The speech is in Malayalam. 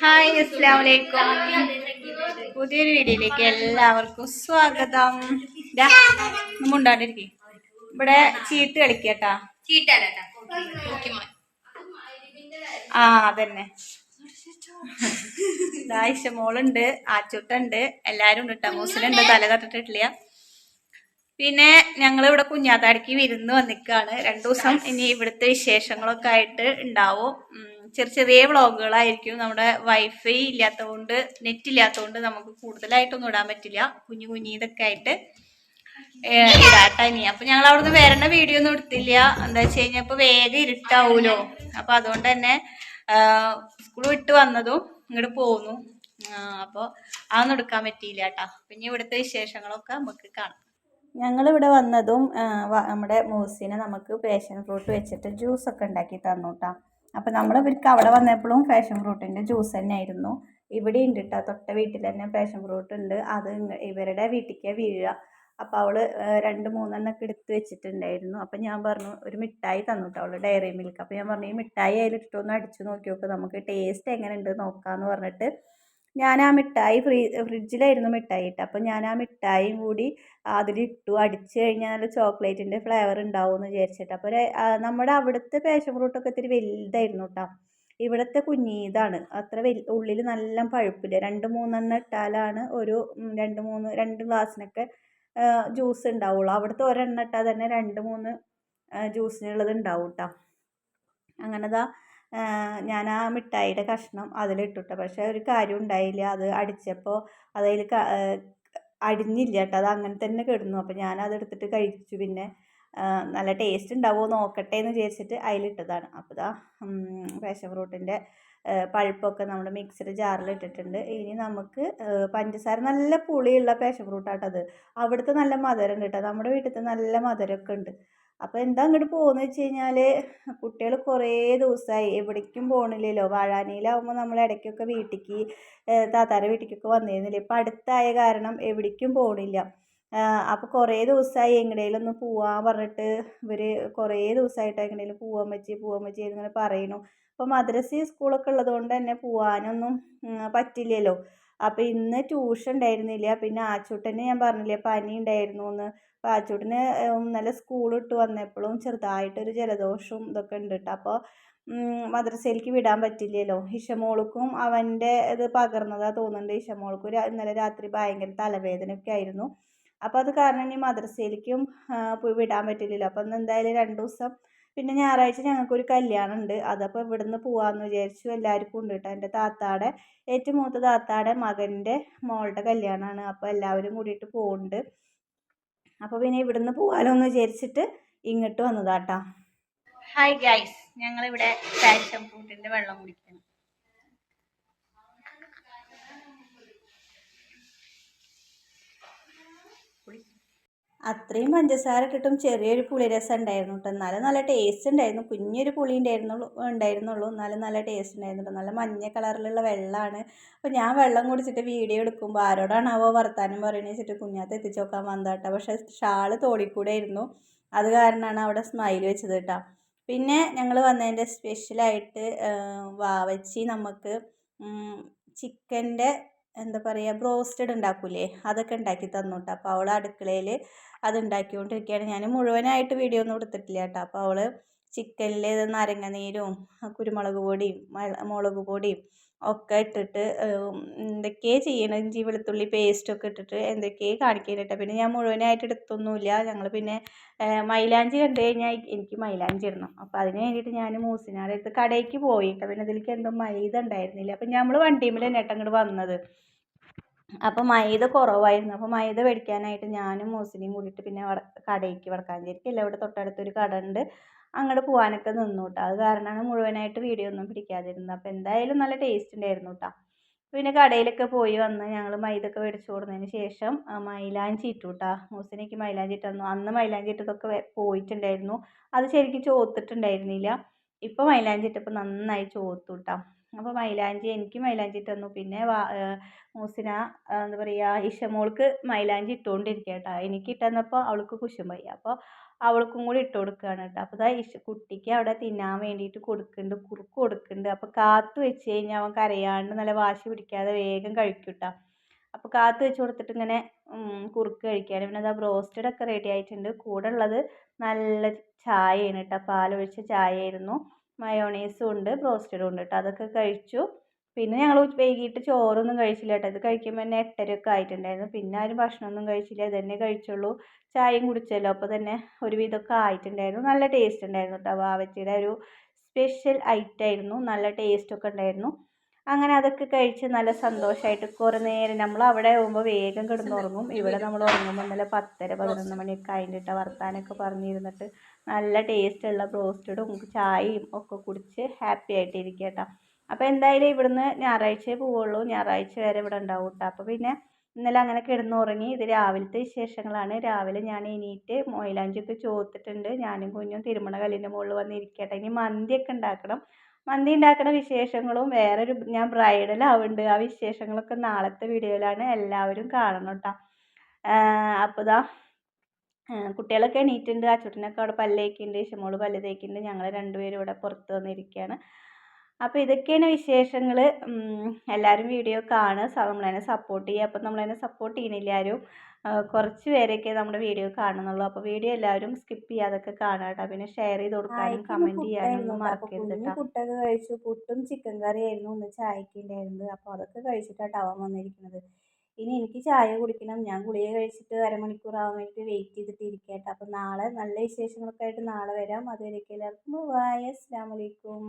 ഹായ് അസ്സാം വലൈക്കും പുതിയൊരു വീഡിയോയിലേക്ക് എല്ലാവർക്കും സ്വാഗതം. മുണ്ടാണ്ടിരിക്കെ. ഇവിടെ ചീട്ട് കളിക്കട്ടാ. ആ അതന്നെ. ആയിഷ മോളുണ്ട് ആച്ചുട്ടുണ്ട് എല്ലാരും ഉണ്ട് കേട്ടോ മൂസിലുണ്ട് തല തട്ടിട്ടില്ല പിന്നെ ഞങ്ങൾ ഇവിടെ കുഞ്ഞാത്താടിക്ക് വിരുന്ന് വന്നിക്കാണ്. രണ്ടു ദിവസം ഇനി ഇവിടുത്തെ വിശേഷങ്ങളൊക്കെ ആയിട്ട് ഉണ്ടാവും. ചെറിയ ചെറിയ വ്ളോഗുകളായിരിക്കും നമ്മുടെ വൈഫൈ ഇല്ലാത്തതുകൊണ്ട് നെറ്റ് ഇല്ലാത്തതുകൊണ്ട് നമുക്ക് കൂടുതലായിട്ടൊന്നും ഇടാൻ പറ്റില്ല. കുഞ്ഞു കുഞ്ഞു ഇതൊക്കെ ആയിട്ട് ഇടാട്ടാ അപ്പൊ ഞങ്ങൾ അവിടുന്ന് വരണ വീഡിയോ ഒന്നും എടുത്തില്ല. എന്താ വെച്ച് കഴിഞ്ഞാൽ ഇപ്പൊ വേഗം ഇരുട്ടാവൂലോ? അപ്പൊ അതുകൊണ്ട് തന്നെ സ്കൂൾ വിട്ട് വന്നതും ഇങ്ങോട്ട് പോന്നു. അപ്പോൾ അതൊന്നും എടുക്കാൻ പറ്റിയില്ല കേട്ടാ പിന്നെ ഇവിടുത്തെ വിശേഷങ്ങളൊക്കെ നമുക്ക് കാണാം. ഞങ്ങളിവിടെ വന്നതും ആ, വ- നമ്മുടെ മൂസിനെ നമുക്ക് പേഷൻ ഫ്രൂട്ട് വെച്ചിട്ട് ജ്യൂസൊക്കെ ഉണ്ടാക്കി തന്നു കേട്ടോ അപ്പം നമ്മൾ ഇവർക്ക് അവിടെ വന്നപ്പോഴും പാഷൻ ഫ്രൂട്ടിന്റെ ജ്യൂസ് തന്നെ ആയിരുന്നു ഇവിടെ ഉണ്ട് കേട്ടോ തൊട്ട വീട്ടിൽ തന്നെ പാഷൻ ഫ്രൂട്ട് ഉണ്ട്. അത് ഇവരുടെ വീട്ടിലേക്ക് വീഴുക. അപ്പോൾ അവൾ രണ്ട് മൂന്നെണ്ണമൊക്കെ എടുത്ത് വെച്ചിട്ടുണ്ടായിരുന്നു. അപ്പം ഞാൻ പറഞ്ഞു ഒരു മിഠായി തന്നു കേട്ടോ അവൾ ഡയറി മിൽക്ക് അപ്പോൾ ഞാൻ പറഞ്ഞു ഈ മിഠായി അതിലിട്ടൊന്ന് അടിച്ചു നോക്കി നോക്ക് നമുക്ക് ടേസ്റ്റ് എങ്ങനെ ഉണ്ട് നോക്കാമെന്ന് പറഞ്ഞിട്ട് ഞാൻ ആ മിഠായി ഫ്രീ ഫ്രിഡ്ജിലായിരുന്നു മിഠായി ഇട്ട്. അപ്പം ഞാൻ ആ മിഠായിയും കൂടി അതിലിട്ടു. അടിച്ച് കഴിഞ്ഞാൽ നല്ല ചോക്ലേറ്റിന്റെ ഫ്ലേവർ ഉണ്ടാവും എന്ന് വിചാരിച്ചിട്ട് അപ്പോൾ നമ്മുടെ അവിടുത്തെ പാഷൻ ഫ്രൂട്ടൊക്കെ ഇത്തിരി വലുതായിരുന്നു കേട്ടോ ഇവിടുത്തെ കുഞ്ഞീതാണ്. അത്ര വലി ഉള്ളിൽ നല്ല പഴുപ്പില്ല. രണ്ട് മൂന്നെണ്ണം ഇട്ടാലാണ് ഒരു രണ്ട് മൂന്ന് രണ്ട് ഗ്ലാസ്സിനൊക്കെ ജ്യൂസ് ഉണ്ടാവുള്ളൂ. അവിടുത്തെ ഒരെണ്ണം ഇട്ടാൽ തന്നെ രണ്ട് മൂന്ന് ജ്യൂസിനുള്ളത് ഉണ്ടാവും കേട്ടോ അങ്ങനെതാ ഞാൻ ആ മിഠായിയുടെ കഷ്ണം അതിലിട്ടിട്ട്. പക്ഷേ ഒരു കാര്യം ഉണ്ടായില്ല. അത് അടിച്ചപ്പോൾ അതിൽ അടിഞ്ഞില്ല കേട്ടോ. അത് അങ്ങനെ തന്നെ കിടന്നു. അപ്പോൾ ഞാൻ അതെടുത്തിട്ട് കഴിച്ചു. പിന്നെ നല്ല ടേസ്റ്റ് ഉണ്ടാവുമോ നോക്കട്ടെ എന്ന് വിചാരിച്ചിട്ട് അതിലിട്ടതാണ്. അപ്പോൾ ഇതാ പാഷൻ ഫ്രൂട്ടിന്റെ പഴുപ്പൊക്കെ നമ്മൾ മിക്സഡ് ജാറിൽ ഇട്ടിട്ടുണ്ട്. ഇനി നമുക്ക് പഞ്ചസാര നല്ല പുളിയുള്ള പാഷൻ ഫ്രൂട്ടാട്ടത് അവിടുത്തെ നല്ല മധുരം കേട്ടോ. നമ്മുടെ വീട്ടിലത്തെ നല്ല മധുരമൊക്കെ ഉണ്ട്. അപ്പോൾ എന്താ അങ്ങോട്ട് പോകുന്നത് വെച്ച് കഴിഞ്ഞാൽ കുട്ടികൾ കുറേ ദിവസമായി എവിടേക്കും പോകണില്ലല്ലോ വാഴാനിയിലാവുമ്പോൾ നമ്മൾ ഇടയ്ക്കൊക്കെ വീട്ടിലേക്ക് താത്താരെ വീട്ടിലേക്കൊക്കെ വന്നിരുന്നില്ല. ഇപ്പം അടുത്തായ കാരണം എവിടേക്കും പോകണില്ല അപ്പോൾ കുറേ ദിവസമായി എങ്ങനെയെങ്കിലും ഒന്ന് പോവാൻ പറഞ്ഞിട്ട് ഇവർ കുറേ ദിവസമായിട്ട് എങ്ങടേലും പോവാൻ പറ്റി പോവാൻ പറ്റി എന്നിങ്ങനെ പറയുന്നു. അപ്പോൾ മദ്രസ സ്കൂളൊക്കെ ഉള്ളത് കൊണ്ട് തന്നെ പോവാനൊന്നും പറ്റില്ലല്ലോ. അപ്പോൾ ഇന്ന് ട്യൂഷൻ ഉണ്ടായിരുന്നില്ല. പിന്നെ ആച്ചൂട്ടനെ ഞാൻ പറഞ്ഞില്ലേ പനി ഉണ്ടായിരുന്നു എന്ന്. അപ്പോൾ ആച്ചൂട്ടിന് ഇന്നലെ സ്കൂൾ ഇട്ട് വന്നപ്പോഴും ചെറുതായിട്ടൊരു ജലദോഷവും ഇതൊക്കെ ഉണ്ട് കേട്ടോ അപ്പോൾ മദ്രസയിലേക്ക് വിടാൻ പറ്റില്ലല്ലോ. ഇഷമോൾക്കും അവന്റെ ഇത് പകർന്നതാ തോന്നുന്നുണ്ട്. ഇഷമോൾക്കും ഇന്നലെ രാത്രി ഭയങ്കര തലവേദനയൊക്കെ ആയിരുന്നു. അപ്പോൾ അത് കാരണം ഇനി മദ്രസയിലേക്കും പോയി വിടാൻ പറ്റില്ലല്ലോ. അപ്പം എന്തായാലും രണ്ട് ദിവസം പിന്നെ ഞായറാഴ്ച ഞങ്ങൾക്കൊരു കല്യാണം ഉണ്ട് അതപ്പോൾ ഇവിടുന്ന് പോകാമെന്ന് വിചാരിച്ചു എല്ലാവർക്കും ഉണ്ട് കേട്ടോ എന്റെ താത്താടെ ഏറ്റവും മൂത്ത താത്താടെ മകന്റെ മോളുടെ കല്യാണമാണ് അപ്പോൾ എല്ലാവരും കൂടിയിട്ട് പോകുന്നുണ്ട് അപ്പോൾ പിന്നെ ഇവിടുന്ന് പോകാലോ എന്ന് വിചാരിച്ചിട്ട് ഇങ്ങോട്ട് വന്നതാട്ടോ. ഹായ് ഗൈസ് ഞങ്ങളിവിടെ പാഷൻ ഫ്രൂട്ടിന്റെ വെള്ളം കുടിക്കണം അത്രയും പഞ്ചസാര ഇട്ടിട്ടും ചെറിയൊരു പുളിരസം ഉണ്ടായിരുന്നു കേട്ടോ എന്നാലും നല്ല ടേസ്റ്റ് ഉണ്ടായിരുന്നു. കുഞ്ഞൊരു പുളി ഉണ്ടായിരുന്നുള്ളൂ ഉണ്ടായിരുന്നുള്ളൂ. എന്നാലും നല്ല ടേസ്റ്റ് ഉണ്ടായിരുന്നു കേട്ടോ നല്ല മഞ്ഞ കളറിലുള്ള വെള്ളമാണ്. അപ്പോൾ ഞാൻ വെള്ളം കുടിച്ചിട്ട് വീഡിയോ എടുക്കുമ്പോൾ ആരോടാണ് അവോ വർത്താനം പറയുന്നത് വെച്ചിട്ട് കുഞ്ഞാത്ത് എത്തിച്ചു നോക്കാൻ വന്നതാട്ടോ പക്ഷേ ഷാൾ തോളിക്കൂടെ ആയിരുന്നു അത് കാരണമാണ് അവിടെ സ്മൈൽ വെച്ചത് കേട്ടോ പിന്നെ ഞങ്ങൾ വന്നതിന്റെ സ്പെഷ്യലായിട്ട് വാവച്ചി നമുക്ക് ചിക്കന്റെ എന്താ പറയുക ബ്രോസ്റ്റഡ് ഉണ്ടാക്കൂലേ? അതൊക്കെ ഉണ്ടാക്കി തന്നു കേട്ടോ അപ്പോൾ അവൾ അടുക്കളയിൽ അത് ഉണ്ടാക്കിക്കൊണ്ടിരിക്കുകയാണ് ഞാൻ മുഴുവനായിട്ട് വീഡിയോ ഒന്നും എടുത്തിട്ടില്ല കേട്ടോ. അപ്പോൾ അവൾ ചിക്കനിൽ നാരങ്ങാനീരും കുരുമുളക് പൊടിയും മുളക് പൊടിയും ഒക്കെ ഇട്ടിട്ട് എന്തൊക്കെയോ ചെയ്യണം ഇഞ്ചി വെളുത്തുള്ളി പേസ്റ്റൊക്കെ ഇട്ടിട്ട് എന്തൊക്കെയോ കാണിക്കാനിട്ട് പിന്നെ ഞാൻ മുഴുവനായിട്ട് എടുത്തൊന്നുമില്ല. ഞങ്ങൾ പിന്നെ മൈലാഞ്ചി കണ്ടു കഴിഞ്ഞാൽ എനിക്ക് മൈലാഞ്ചി ഇടണം. അപ്പോൾ അതിന് വേണ്ടിയിട്ട് ഞാൻ മൂസിനാടെ അടുത്ത് കടയ്ക്ക് കേട്ടോ. പിന്നെ ഇതിലേക്ക് എന്തോ മൈദ ഉണ്ടായിരുന്നില്ല. അപ്പം നമ്മൾ വണ്ടിയിൽ തന്നെ ഏട്ടൻ ഇങ്ങോട്ട് വന്നത്. അപ്പോൾ മൈദ കുറവായിരുന്നു. അപ്പോൾ മൈദ മേടിക്കാനായിട്ട് ഞാനും മൂസിനെയും കൂടിയിട്ട് പിന്നെ കടയ്ക്ക് വടക്കാഞ്ചേരിക്കല്ല ഇവിടെ തൊട്ടടുത്തൊരു കട ഉണ്ട്. അങ്ങോട്ട് പോകാനൊക്കെ നിന്നു കേട്ടോ അത് കാരണമാണ് മുഴുവനായിട്ട് വീഡിയോ ഒന്നും പിടിക്കാതിരുന്നത്. അപ്പോൾ എന്തായാലും നല്ല ടേസ്റ്റ് ഉണ്ടായിരുന്നു കേട്ടോ പിന്നെ കടയിലൊക്കെ പോയി വന്ന് ഞങ്ങൾ മൈദൊക്കെ മേടിച്ചു കൊടുത്തതിന് ശേഷം മൈലാഞ്ചി ഇട്ടു കേട്ടോ മൂസിനേക്ക് മൈലാഞ്ചി ഇട്ടു അന്ന് മൈലാഞ്ചി ഇട്ടതൊക്കെ പോയിട്ടുണ്ടായിരുന്നു. അത് ശരിക്കും ചോത്തിട്ടുണ്ടായിരുന്നില്ല. ഇപ്പോൾ മൈലാഞ്ചി ഇട്ടപ്പോൾ നന്നായി ചോത്തു കേട്ടോ അപ്പോൾ മൈലാഞ്ചി എനിക്ക് മൈലാഞ്ചി തന്നു. പിന്നെ വാ മൂസിന എന്താ പറയുക ഇഷമോൾക്ക് മൈലാഞ്ചി ഇട്ടുകൊണ്ടിരിക്കുക കേട്ടോ. എനിക്ക് ഇട്ടുതന്നപ്പോൾ അവൾക്ക് കുശുമ്പായി അപ്പോൾ അവൾക്കും കൂടി ഇട്ട് കൊടുക്കുകയാണ് കേട്ടോ. അപ്പോൾ ഇതാ ഇഷ് കുട്ടിക്ക് അവിടെ തിന്നാൻ വേണ്ടിയിട്ട് കൊടുക്കുന്നുണ്ട് കുറുക്ക് കൊടുക്കുന്നുണ്ട് അപ്പോൾ കാത്ത് വെച്ച് കഴിഞ്ഞാൽ അവൻ കരയാണ്ട് നല്ല വാശി പിടിക്കാതെ വേഗം കഴിക്കും കേട്ടോ. അപ്പോൾ കാത്ത് വെച്ച് കൊടുത്തിട്ട് ഇങ്ങനെ കുറുക്ക് കഴിക്കുകയാണ് പിന്നെ അതാ ബ്രോസ്റ്റഡ് ഒക്കെ റെഡി ആയിട്ടുണ്ട്. കൂടെ ഉള്ളത് നല്ല ചായയാണ് കേട്ടോ. പാലൊഴിച്ച ചായയായിരുന്നു. മയോണൈസും ഉണ്ട് ബ്രോസ്റ്റഡും ഉണ്ട് കേട്ടോ അതൊക്കെ കഴിച്ചു. പിന്നെ ഞങ്ങൾ വൈകിട്ട് ചോറൊന്നും കഴിച്ചില്ല കേട്ടോ ഇത് കഴിക്കുമ്പോൾ തന്നെ എട്ടരയൊക്കെ ആയിട്ടുണ്ടായിരുന്നു. പിന്നെ ആരും ഭക്ഷണമൊന്നും കഴിച്ചില്ല. ഇതന്നെ കഴിച്ചുള്ളൂ. ചായയും കുടിച്ചല്ലോ. അപ്പോൾ തന്നെ ഒരുവിധമൊക്കെ ആയിട്ടുണ്ടായിരുന്നു. നല്ല ടേസ്റ്റ് ഉണ്ടായിരുന്നു കേട്ടോ വാവച്ചിയുടെ ഒരു സ്പെഷ്യൽ ഐറ്റം ആയിരുന്നു. നല്ല ടേസ്റ്റൊക്കെ ഉണ്ടായിരുന്നു. അങ്ങനെ അതൊക്കെ കഴിച്ച് നല്ല സന്തോഷമായിട്ട് കുറേ നേരം നമ്മൾ അവിടെ ആകുമ്പോൾ വേഗം കിടന്നുറങ്ങും. ഇവിടെ നമ്മൾ ഉറങ്ങുമ്പോൾ ഇന്നലെ പത്തര പതിനൊന്ന് മണിയൊക്കെ ആയിട്ട് വർത്താനമൊക്കെ പറഞ്ഞിരുന്നിട്ട്. നല്ല ടേസ്റ്റുള്ള ബ്രോസ്റ്റഡും ചായയും ഒക്കെ കുടിച്ച് ഹാപ്പി ആയിട്ടിരിക്കുക കേട്ടോ. അപ്പോൾ എന്തായാലും ഇവിടുന്ന് ഞായറാഴ്ചയെ പോവുള്ളൂ. ഞായറാഴ്ച വരെ ഇവിടെ ഉണ്ടാവും കേട്ടോ. അപ്പോൾ പിന്നെ ഇന്നലെ അങ്ങനെ കിടന്നുറങ്ങി. ഇത് രാവിലത്തെ വിശേഷങ്ങളാണ്. രാവിലെ ഞാൻ എണീറ്റ് മൊയിലാഞ്ചിയൊക്കെ ചോത്തിട്ടുണ്ട്. ഞാനും കുഞ്ഞും തിരുമണ കല്ലിന്റെ മുകളിൽ വന്നിരിക്കട്ടെ ഇനി മന്തിയൊക്കെ ഉണ്ടാക്കണം. മന്തി ഉണ്ടാക്കുന്ന വിശേഷങ്ങളും വേറൊരു ഞാൻ ബ്രൈഡൽ ആവുന്നുണ്ട്. ആ വിശേഷങ്ങളൊക്കെ നാളത്തെ വീഡിയോയിലാണ് എല്ലാവരും കാണണം കേട്ടോ. അപ്പോൾ ഇതാ കുട്ടികളൊക്കെ എണീറ്റുണ്ട് അച്ചൂട്ടനൊക്കെ അവിടെ പല്ല് തേക്കുന്നുണ്ട് ഇഷമോൾ പല്ല് തേക്കുന്നുണ്ട് ഞങ്ങൾ രണ്ടുപേരും ഇവിടെ പുറത്ത് വന്നിരിക്കുകയാണ് അപ്പോൾ ഇതൊക്കെയാണ് വിശേഷങ്ങൾ എല്ലാവരും വീഡിയോ കാണുക നമ്മളതിനെ സപ്പോർട്ട് ചെയ്യുക. അപ്പോൾ നമ്മളതിനെ സപ്പോർട്ട് ചെയ്യണില്ല ആരും. കുറച്ച് പേരൊക്കെ നമ്മുടെ വീഡിയോ കാണുന്നുള്ളൂ. അപ്പോൾ വീഡിയോ എല്ലാവരും സ്കിപ്പ് ചെയ്യാതൊക്കെ കേട്ടോ. പിന്നെ ഷെയർ ചെയ്ത് കൊടുക്കാനും കമന്റ് ചെയ്യാനും ഒന്നും മറക്കരുത് പുട്ടൊക്കെ കഴിച്ചു. പുട്ടും ചിക്കൻ കറിയായിരുന്നു. ഒന്ന് ചായക്കുണ്ടായിരുന്നത് അപ്പോൾ അതൊക്കെ കഴിച്ചിട്ടാണ് അവൻ വന്നിരിക്കുന്നത്. ഇനി എനിക്ക് ചായ കുടിക്കണം. ഞാൻ ഗുളിക കഴിച്ചിട്ട് അരമണിക്കൂർ ആവാൻ വേണ്ടിയിട്ട് വെയിറ്റ് ചെയ്തിട്ട് ഇരിക്കട്ടെ അപ്പം നാളെ നല്ല വിശേഷങ്ങളൊക്കെ ആയിട്ട് നാളെ വരാം. അതുവരേക്കും എല്ലാവർക്കും ബൈ അസ്സലാമു അലൈക്കും.